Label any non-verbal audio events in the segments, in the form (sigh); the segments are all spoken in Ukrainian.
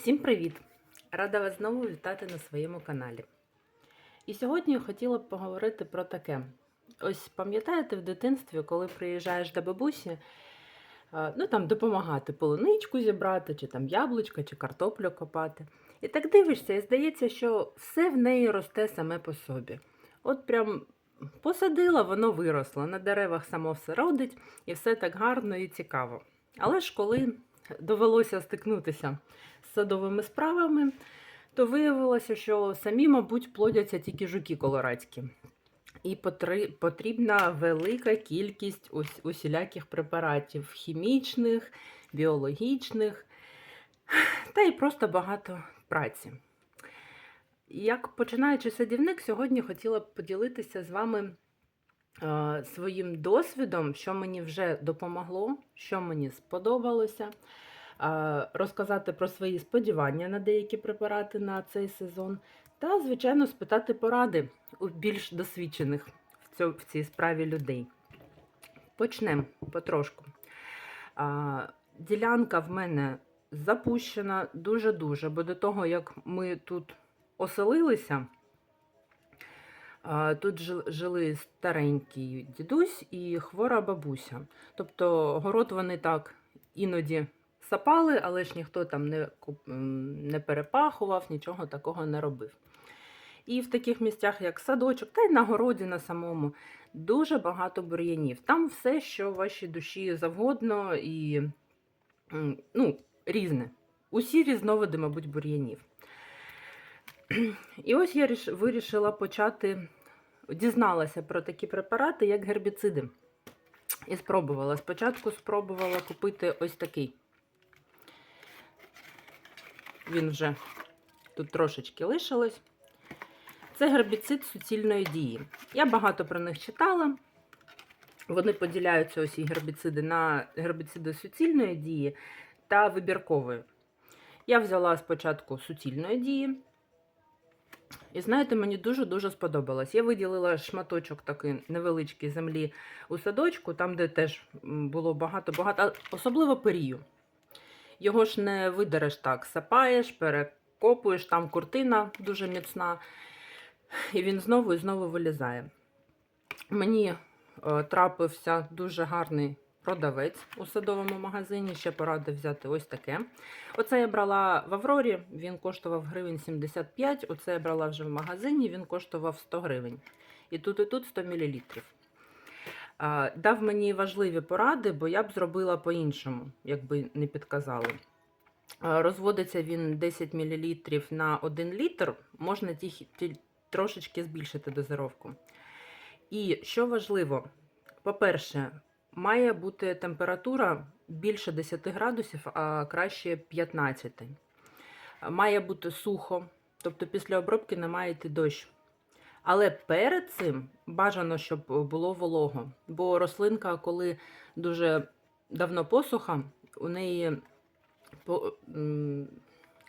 Всім привіт! Рада вас знову вітати на своєму каналі. І сьогодні я хотіла б поговорити про таке. Ось пам'ятаєте в дитинстві, коли приїжджаєш до бабусі, ну там допомагати полуничку зібрати, чи там яблучка, чи картоплю копати. І так дивишся, і здається, що все в неї росте саме по собі. От прям посадила, воно виросло, на деревах само все родить, і все так гарно і цікаво. Але ж коли довелося стикнутися з садовими справами, то виявилося, що самі, мабуть, плодяться тільки жуки колорадські. І потрібна велика кількість усіляких препаратів хімічних, біологічних, та й просто багато праці. Як починаючи садівник, сьогодні хотіла б поділитися з вами е, своїм досвідом, що мені вже допомогло, що мені сподобалося, розказати про свої сподівання на деякі препарати на цей сезон, та, звичайно, спитати поради у більш досвідчених в, цій справі людей. Почнемо потрошку. Ділянка в мене запущена дуже-дуже, бо до того, як ми тут оселилися, Тут жили старенький дідусь і хвора бабуся. Тобто город вони так іноді сапали, але ж ніхто там не, не перепахував, нічого такого не робив. І в таких місцях, як садочок, та й на городі на самому, дуже багато бур'янів. Там все, що вашій душі завгодно, і ну, різне. Усі різновиди, мабуть, бур'янів. І ось я вирішила почати, дізналася про такі препарати, як гербіциди. І спробувала. Спочатку спробувала купити ось такий. Він вже тут трошечки лишилось. Це гербіцид суцільної дії. Я багато про них читала. Вони поділяються ось ці гербіциди на гербіциди суцільної дії та вибіркової. Я взяла спочатку суцільної дії. І знаєте, мені дуже-дуже сподобалось. Я виділила шматочок такий невеличкий землі у садочку, там, де теж було багато-багато, особливо перію. Його ж не видереш так, сапаєш, перекопуєш, там куртина дуже міцна, і він знову і знову вилізає. Мені е, трапився дуже гарний продавець у садовому магазині, ще порадив взяти ось таке. Оце я брала в Аврорі, він коштував гривень 75, оце я брала вже в магазині, він коштував 100 гривень. І тут, і тут 100 мл. Дав мені важливі поради, бо я б зробила по-іншому, якби не підказали. Розводиться він 10 мл на 1 літр, можна ті- трошечки збільшити дозировку. І що важливо, по-перше, має бути температура більше 10 градусів, а краще 15. Має бути сухо, тобто після обробки не має йти дощ. Але перед цим бажано, щоб було волого, бо рослинка, коли дуже давно посуха, у неї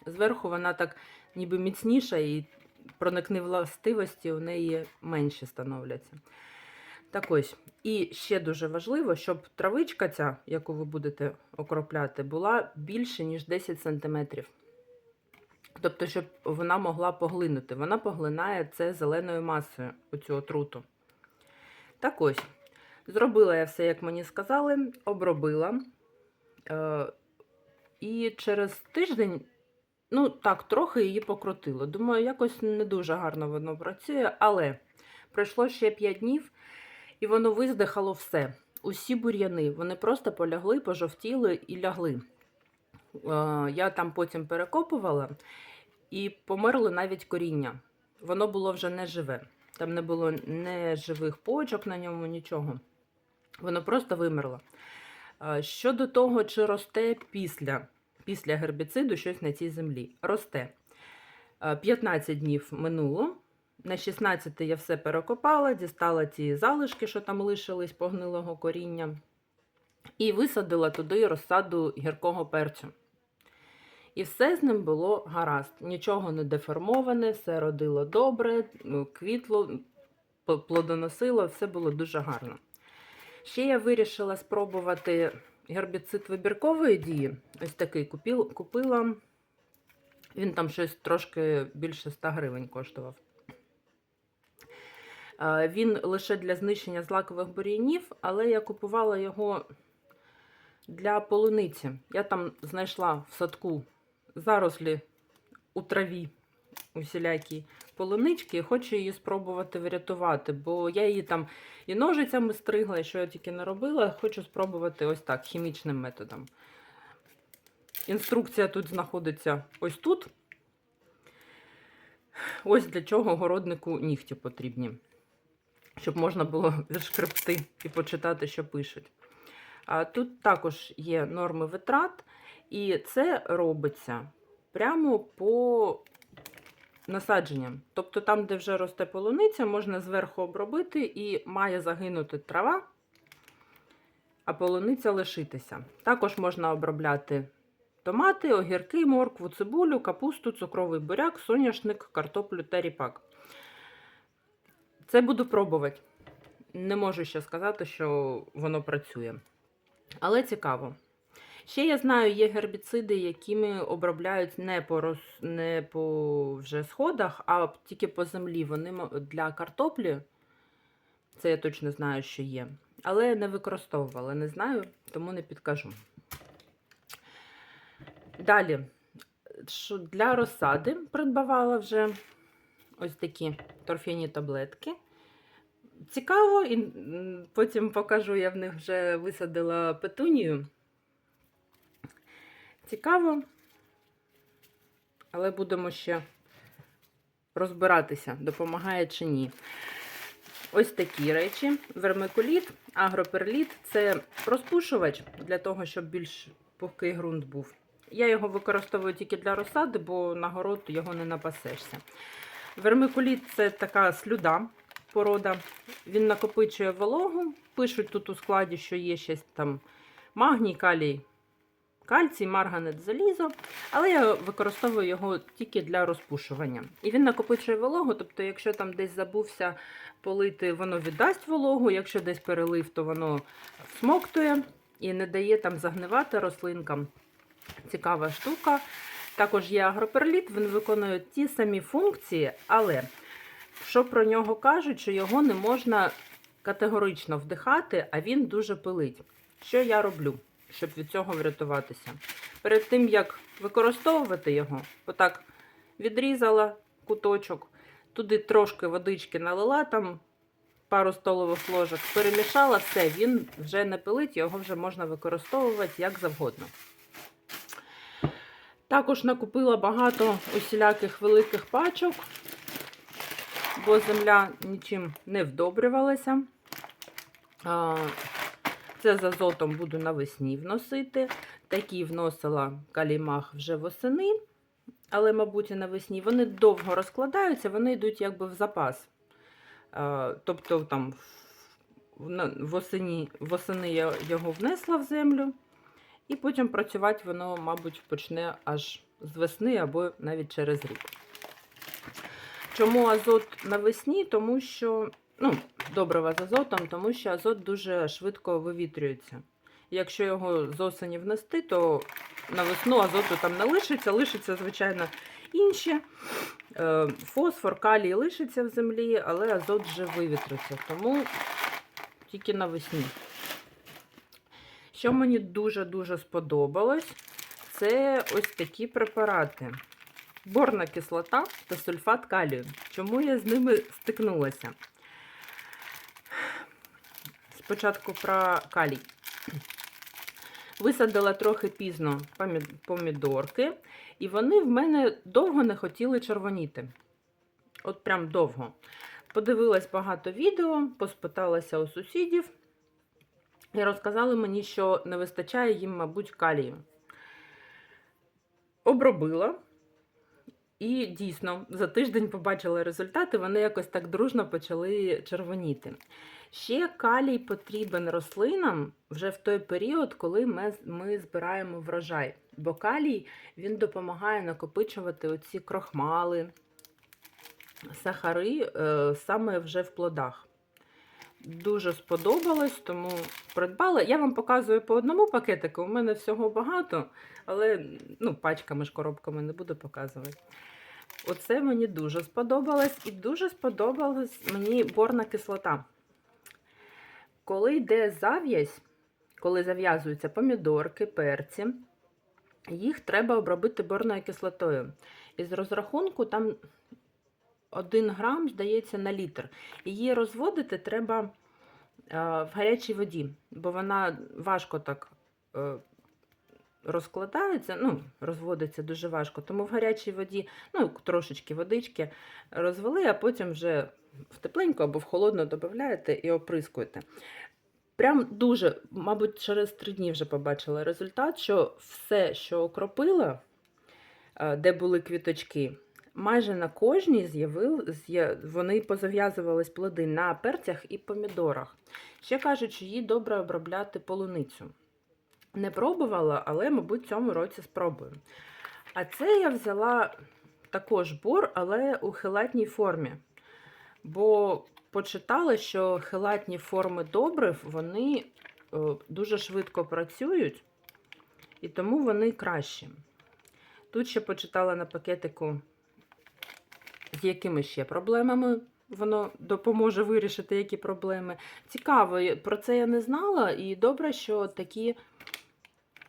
зверху вона так ніби міцніша і проникні властивості у неї менші становляться. Так ось, і ще дуже важливо, щоб травичка ця, яку ви будете окропляти, була більше, ніж 10 см. Тобто, щоб вона могла поглинути. Вона поглинає це зеленою масою, оцю отруту. Так ось, зробила я все, як мені сказали, обробила. Е, і через тиждень, ну так, трохи її покрутило. Думаю, якось не дуже гарно воно працює, але пройшло ще 5 днів, і воно виздихало все. Усі бур'яни, вони просто полягли, пожовтіли і лягли. Е, Я там потім перекопувала, і померло навіть коріння. Воно було вже не живе. Там не було не живих почок на ньому, нічого. Воно просто вимерло. Е, Щодо того, чи росте після, після гербіциду щось на цій землі. Росте. Е, 15 днів минуло. На 16 я все перекопала, дістала ці залишки, що там лишились погнилого коріння, і висадила туди розсаду гіркого перцю. І все з ним було гаразд. Нічого не деформоване, все родило добре, ну, квітло, плодоносило, все було дуже гарно. Ще я вирішила спробувати гербіцид вибіркової дії. Ось такий купила Він там щось трошки більше 100 гривень коштував. Е, Він лише для знищення злакових бур'янів, але я купувала його для полуниці. Я там знайшла в садку зарослі у траві усілякі полунички і хочу її спробувати врятувати, бо я її там і ножицями стригла, і що я тільки не робила, хочу спробувати ось так, хімічним методом. Інструкція тут знаходиться ось тут. Ось для чого городнику нігті потрібні, щоб можна було (laughs) відшкребти і почитати, що пишуть. А тут також є норми витрат, і це робиться прямо по насадженням. Тобто там, де вже росте полуниця, можна зверху обробити і має загинути трава, а полуниця лишитися. Також можна обробляти томати, огірки, моркву, цибулю, капусту, цукровий буряк, соняшник, картоплю та ріпак. Це буду пробувати. Не можу ще сказати, що воно працює. Але цікаво. Ще я знаю, є гербіциди, якими обробляють не по, роз... не по вже сходах, а тільки по землі. Вони для картоплі, це я точно знаю, що є. Але не використовувала, не знаю, тому не підкажу. Далі, для розсади придбавала вже ось такі торфяні таблетки. Цікаво, і потім покажу, я в них вже висадила петунію. Цікаво, але будемо ще розбиратися, допомагає чи ні. Ось такі речі: вермикуліт, агроперліт це розпушувач для того, щоб більш пухкий ґрунт був. Я його використовую тільки для розсади, бо на город його не напасешся. Вермикуліт це така слюда порода. Він накопичує вологу. Пишуть тут у складі, що є ще там магній, калій, кальцій, марганець, залізо. Але я використовую його тільки для розпушування. І він накопичує вологу, тобто, якщо там десь забувся полити, воно віддасть вологу. Якщо десь перелив, то воно смоктує і не дає там загнивати рослинкам. Цікава штука. Також є агроперліт, він виконує ті самі функції, але що про нього кажуть, що його не можна категорично вдихати, а він дуже пилить. Що я роблю, щоб від цього врятуватися? Перед тим, як використовувати його, отак відрізала куточок, туди трошки водички налила, там пару столових ложок, перемішала все, він вже не пилить, його вже можна використовувати як завгодно. Також накупила багато усіляких великих пачок, бо земля нічим не вдобрювалася. Це з азотом буду навесні вносити. Такі вносила калімах вже восени, але, мабуть, і навесні. Вони довго розкладаються, вони йдуть якби в запас. Тобто там восені, восени я його внесла в землю. І потім працювати воно, мабуть, почне аж з весни або навіть через рік. Чому азот навесні? Тому що, ну, добрива з азотом, тому що азот дуже швидко вивітрюється. Якщо його з осені внести, то на весну азоту там не лишиться, лишиться, звичайно, інші. Е, Фосфор, калій лишиться в землі, але азот вже вивітриться. Тому тільки навесні. Що мені дуже-дуже сподобалось, це ось такі препарати. Борна кислота та сульфат калію. Чому я з ними стикнулася? Спочатку про калій. Висадила трохи пізно помідорки, і вони в мене довго не хотіли червоніти. От прям довго. Подивилась багато відео, поспиталася у сусідів. І розказали мені, що не вистачає їм, мабуть, калію. Обробила. І дійсно, за тиждень побачила результати, вони якось так дружно почали червоніти. Ще калій потрібен рослинам вже в той період, коли ми, ми збираємо врожай. Бо калій він допомагає накопичувати оці крохмали, сахари е, саме вже в плодах. Дуже сподобалось, тому придбала. Я вам показую по одному пакетику. У мене всього багато, але ну, пачками ж коробками не буду показувати. Оце мені дуже сподобалось. І дуже сподобалась мені борна кислота. Коли йде зав'язь, коли зав'язуються помідорки, перці, їх треба обробити борною кислотою. Із розрахунку там 1 грам, здається, на літр. Її розводити треба е, в гарячій воді, бо вона важко так е, розкладається, ну, розводиться дуже важко. Тому в гарячій воді, ну, трошечки водички розвели, а потім вже в тепленьку або в холодну додаєте і оприскуєте. Прям дуже, мабуть, через три дні вже побачила результат, що все, що окропила, е, де були квіточки, майже на кожній з'явив, вони позав'язувались плоди на перцях і помідорах. Ще кажуть, що її добре обробляти полуницю. Не пробувала, але, мабуть, в цьому році спробую. А це я взяла також бор, але у хелатній формі. Бо почитала, що хелатні форми добрив, вони е, дуже швидко працюють, і тому вони кращі. Тут ще почитала на пакетику, з якими ще проблемами воно допоможе вирішити, які проблеми. Цікаво, про це я не знала, і добре, що такі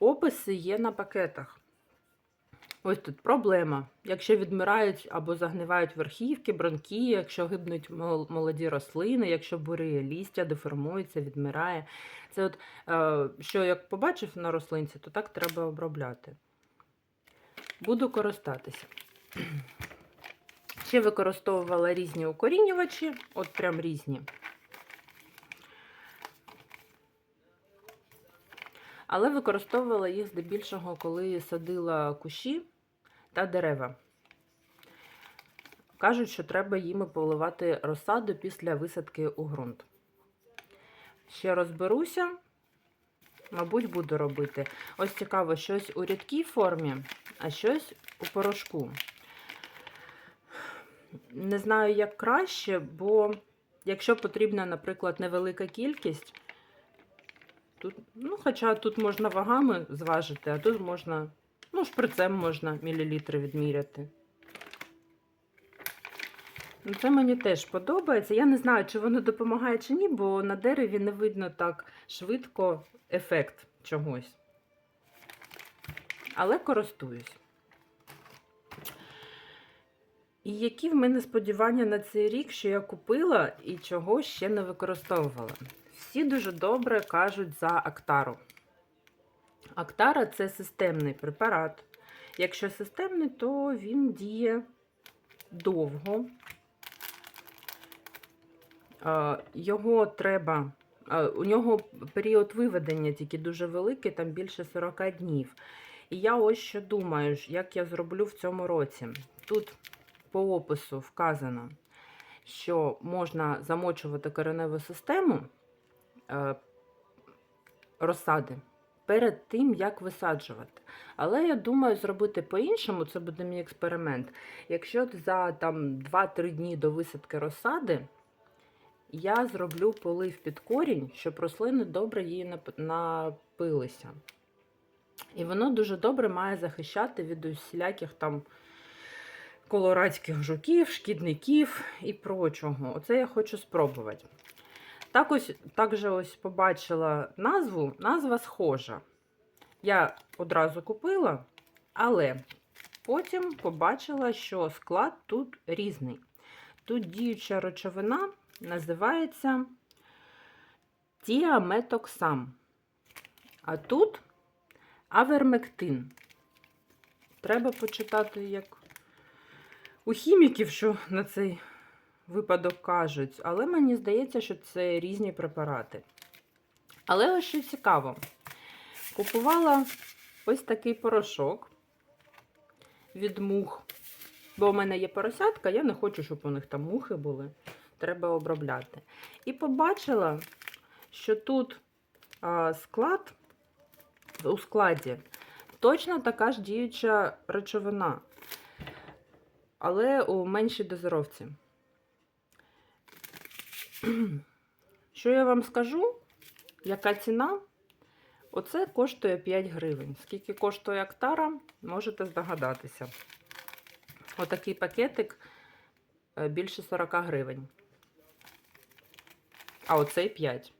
описи є на пакетах. Ось тут проблема. Якщо відмирають або загнивають верхівки, бронхи, якщо гибнуть молоді рослини, якщо буріє лістя, деформується, відмирає. Це от, е, що як побачив на рослинці, то так треба обробляти. Буду користатися. Ще використовувала різні укорінювачі, от прям різні. Але використовувала їх здебільшого, коли садила кущі та дерева. Кажуть, що треба їми поливати розсаду після висадки у ґрунт. Ще розберуся, мабуть, буду робити. Ось цікаво, щось у рідкій формі, а щось у порошку. Не знаю, як краще, бо якщо потрібна, наприклад, невелика кількість, тут, ну, хоча тут можна вагами зважити, а тут можна, ну, шприцем можна мілілітри відміряти. Ну, Це мені теж подобається. Я не знаю, чи воно допомагає чи ні, бо на дереві не видно так швидко ефект чогось. Але користуюсь. І які в мене сподівання на цей рік, що я купила і чого ще не використовувала? Всі дуже добре кажуть за Актару. Актара це системний препарат. Якщо системний, то він діє довго. Його треба. У нього період виведення тільки дуже великий, там більше 40 днів. І я ось що думаю, як я зроблю в цьому році. Тут по опису вказано, що можна замочувати кореневу систему е, розсади перед тим, як висаджувати. Але я думаю зробити по-іншому, це буде мій експеримент. Якщо за там, 2-3 дні до висадки розсади, я зроблю полив під корінь, щоб рослини добре її напилися. І воно дуже добре має захищати від усіляких там колорадських жуків, шкідників і прочого. Оце я хочу спробувати. Так ось, також ось побачила назву, назва схожа. Я одразу купила, але потім побачила, що склад тут різний. Тут діюча речовина називається тіаметоксам. А тут авермектин. Треба почитати, як у хіміків, що на цей випадок кажуть, але мені здається, що це різні препарати. Але ось що цікаво, купувала ось такий порошок від мух. Бо у мене є поросятка, я не хочу, щоб у них там мухи були. Треба обробляти. І побачила, що тут склад у складі точно така ж діюча речовина, але у меншій дозировці. (clears throat) Що я вам скажу? Яка ціна? Оце коштує 5 гривень. Скільки коштує актара, можете здогадатися. Отакий пакетик е, більше 40 гривень. А оцей 5.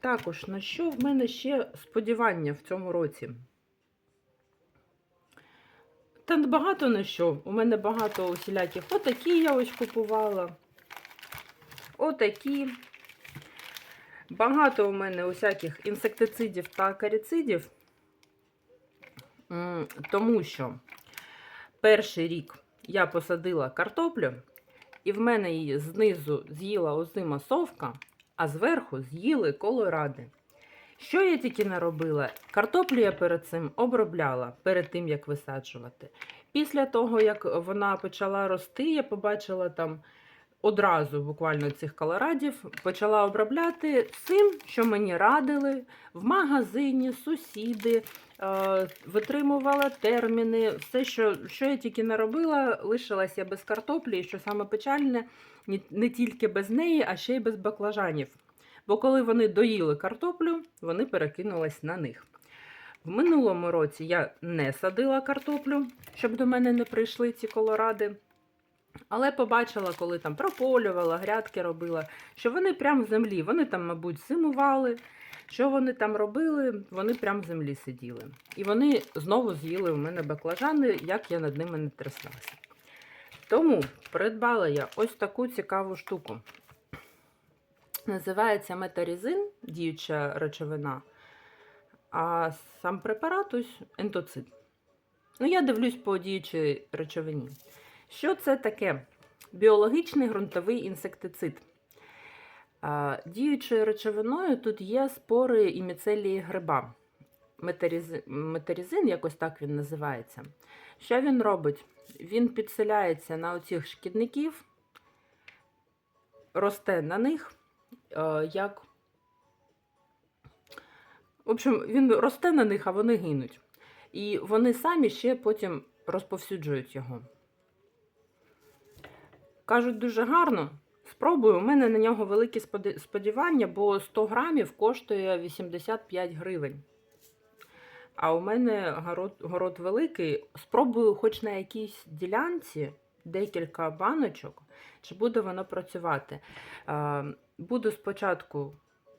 Також, на що в мене ще сподівання в цьому році? Та багато на що. У мене багато усіляких. Отакі я ось купувала. Отакі. Багато у мене усяких інсектицидів та каріцидів. Тому що перший рік я посадила картоплю, і в мене її знизу з'їла озима совка, а зверху з'їли колоради. Що я тільки не робила? Картоплю я перед цим обробляла, перед тим, як висаджувати. Після того, як вона почала рости, я побачила там одразу буквально цих колорадів, почала обробляти всім, що мені радили в магазині, сусіди, е, витримувала терміни, все, що, що я тільки не робила, лишилась я без картоплі, і що саме печальне, не тільки без неї, а ще й без баклажанів. Бо коли вони доїли картоплю, вони перекинулись на них. В минулому році я не садила картоплю, щоб до мене не прийшли ці колоради. Але побачила, коли там прополювала, грядки робила, що вони прямо в землі. Вони там, мабуть, зимували. Що вони там робили? Вони прямо в землі сиділи. І вони знову з'їли у мене баклажани, як я над ними не тряслася. Тому придбала я ось таку цікаву штуку. Називається метарізин, діюча речовина, а сам препарат ось ентоцид. Ну, я дивлюсь по діючій речовині. Що це таке? Біологічний ґрунтовий інсектицид. Діючою речовиною тут є спори і міцелії гриба. Метарізин, метарізин, якось так він називається. Що він робить? Він підселяється на оцих шкідників, росте на них, як. В общем, він росте на них, а вони гинуть. І вони самі ще потім розповсюджують його. Кажуть, дуже гарно. Спробую. У мене на нього великі сподівання, бо 100 грамів коштує 85 гривень. А у мене город, город великий. Спробую хоч на якійсь ділянці декілька баночок, чи буде воно працювати. Е, Буду спочатку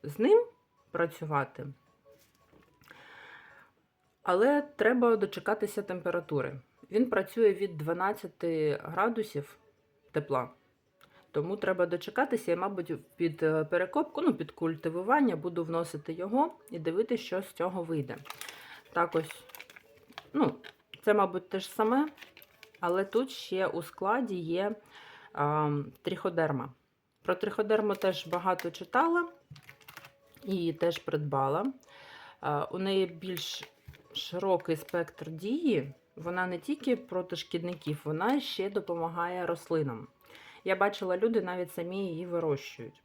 з ним працювати, але треба дочекатися температури. Він працює від 12 градусів тепла. Тому треба дочекатися, і, мабуть, під е, перекопку, ну, під культивування буду вносити його і дивитися, що з цього вийде. Так ось, ну, це, мабуть, те ж саме, але тут ще у складі є тріходерма. Про триходерму теж багато читала і теж придбала. У неї більш широкий спектр дії. Вона не тільки проти шкідників, вона ще допомагає рослинам. Я бачила, люди навіть самі її вирощують.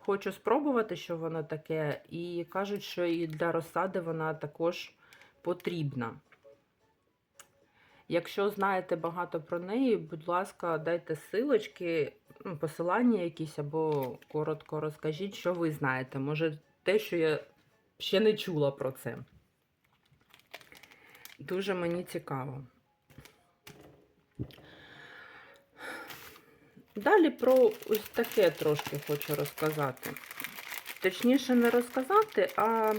Хочу спробувати, що воно таке, і кажуть, що і для розсади вона також потрібна. Якщо знаєте багато про неї, будь ласка, дайте силочки, ну, посилання якісь або коротко розкажіть, що ви знаєте. Може, те, що я ще не чула про це. Дуже мені цікаво. Далі про ось таке трошки хочу розказати. Точніше, не розказати, а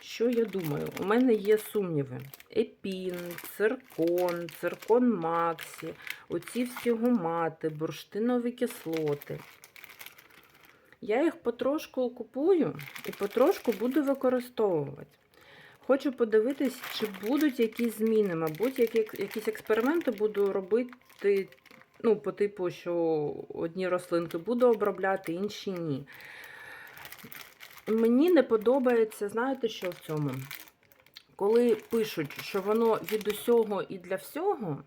що я думаю? У мене є сумніви. Епін, циркон, циркон Максі, оці всі гумати, бурштинові кислоти. Я їх потрошку купую і потрошку буду використовувати. Хочу подивитись, чи будуть якісь зміни. Мабуть, які, якісь експерименти буду робити, ну, по типу, що одні рослинки буду обробляти, інші ні. Мені не подобається, знаєте, що в цьому? Коли пишуть, що воно від усього і для всього,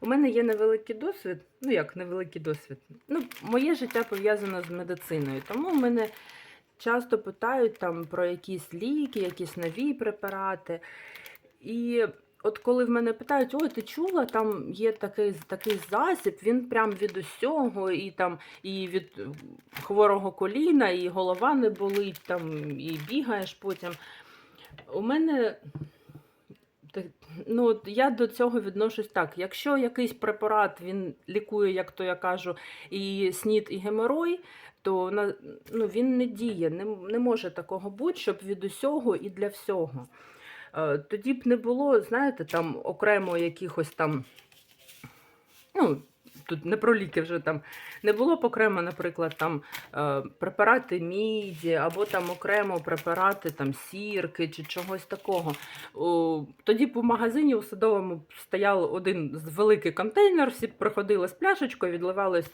у мене є невеликий досвід. Ну, як невеликий досвід. Ну, моє життя пов'язано з медициною, тому в мене часто питають там про якісь ліки, якісь нові препарати. І от коли в мене питають, ой, ти чула, там є такий, такий засіб, він прям від усього, і там і від хворого коліна, і голова не болить, там, і бігаєш потім. У мене ну, я до цього відношусь так. Якщо якийсь препарат він лікує, як то я кажу, і снід, і геморой, то ну, він не діє. Не, не може такого бути, щоб від усього і для всього. Е, Тоді б не було, знаєте, там окремо якихось там. Ну, тут не про ліки вже там не було б окремо, наприклад, там е, препарати міді, або там окремо препарати там сірки чи чогось такого. Тоді у магазині у садовому стояв один великий контейнер, всі приходили з пляшечкою, відливали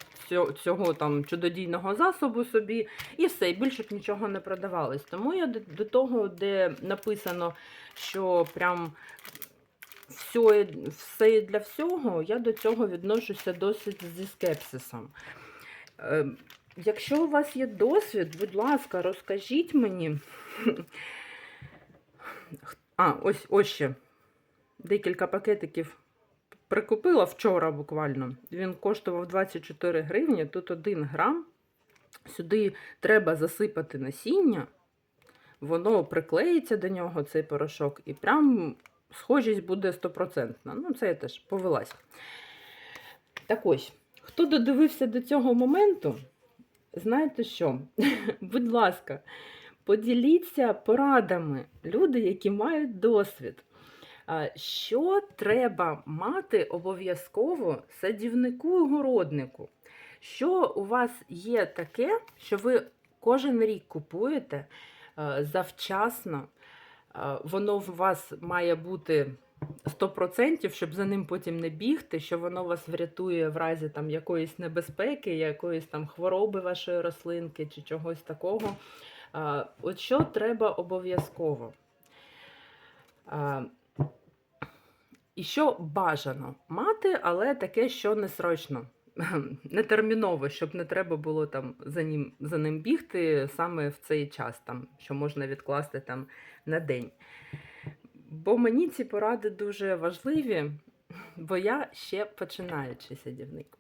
цього, там чудодійного засобу собі, і все, і більше б нічого не продавалось. Тому я до того, де написано, що прям все, все і для всього, я до цього відношуся досить зі скепсисом. Е, Якщо у вас є досвід, будь ласка, розкажіть мені. А, ось, ось ще декілька пакетиків прикупила вчора буквально. Він коштував 24 гривні, тут 1 грам. Сюди треба засипати насіння, воно приклеїться до нього, цей порошок, і прям схожість буде стопроцентна. Ну, це я теж повелась. Так ось, хто додивився до цього моменту, знаєте що? (laughs) Будь ласка, поділіться порадами люди, які мають досвід. Що треба мати обов'язково садівнику і городнику? Що у вас є таке, що ви кожен рік купуєте завчасно? Воно в вас має бути 100%, щоб за ним потім не бігти, що воно вас врятує в разі там якоїсь небезпеки, якоїсь там хвороби вашої рослинки чи чогось такого. От що треба обов'язково? І що бажано мати, але таке, що не срочно, (laughs) не терміново, щоб не треба було там за ним, за ним бігти саме в цей час, там, що можна відкласти там на день. Бо мені ці поради дуже важливі, бо я ще починаючий садівник.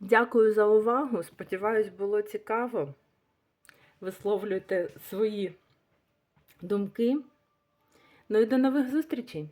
Дякую за увагу. Сподіваюсь, було цікаво. Висловлюйте свої думки. Ну і до нових зустрічей!